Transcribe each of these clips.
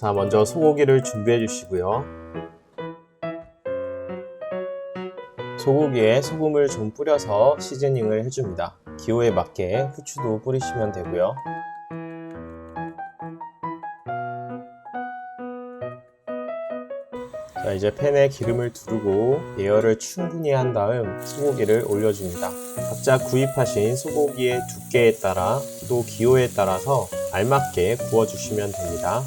자, 먼저 소고기를 준비해 주시고요. 소고기에 소금을 좀 뿌려서 시즈닝을 해줍니다. 기호에 맞게 후추도 뿌리시면 되고요. 자, 이제 팬에 기름을 두르고 예열을 충분히 한 다음 소고기를 올려줍니다. 각자 구입하신 소고기의 두께에 따라 또 기호에 따라서 알맞게 구워주시면 됩니다.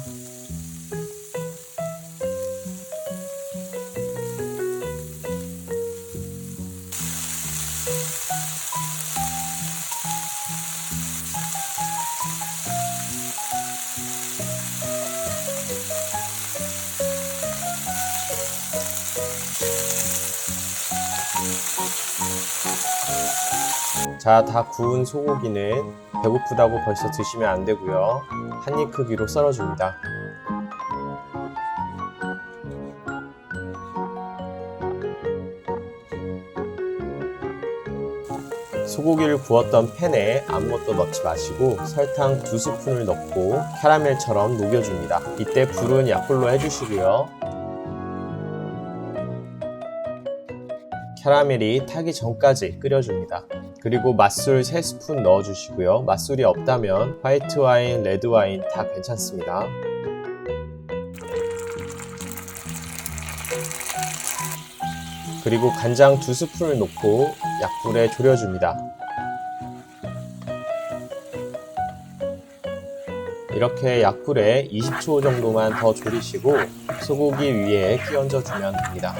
자, 다 구운 소고기는 배고프다고 벌써 드시면 안 되고요. 한 입 크기로 썰어줍니다. 소고기를 구웠던 팬에 아무것도 넣지 마시고 설탕 두 스푼을 넣고 캐러멜처럼 녹여줍니다. 이때 불은 약불로 해주시고요. 캐러멜이 타기 전까지 끓여줍니다. 그리고 맛술 3스푼 넣어주시고요. 맛술이 없다면 화이트 와인, 레드 와인 다 괜찮습니다. 그리고 간장 2스푼을 넣고 약불에 졸여줍니다. 이렇게 약불에 20초 정도만 더 졸이시고 소고기 위에 끼얹어 주면 됩니다.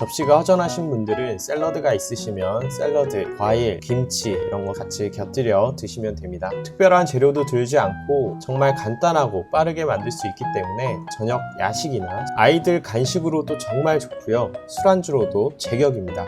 접시가 허전하신 분들은 샐러드가 있으시면 샐러드, 과일, 김치 이런 거 같이 곁들여 드시면 됩니다. 특별한 재료도 들지 않고 정말 간단하고 빠르게 만들 수 있기 때문에 저녁 야식이나 아이들 간식으로도 정말 좋고요. 술안주로도 제격입니다.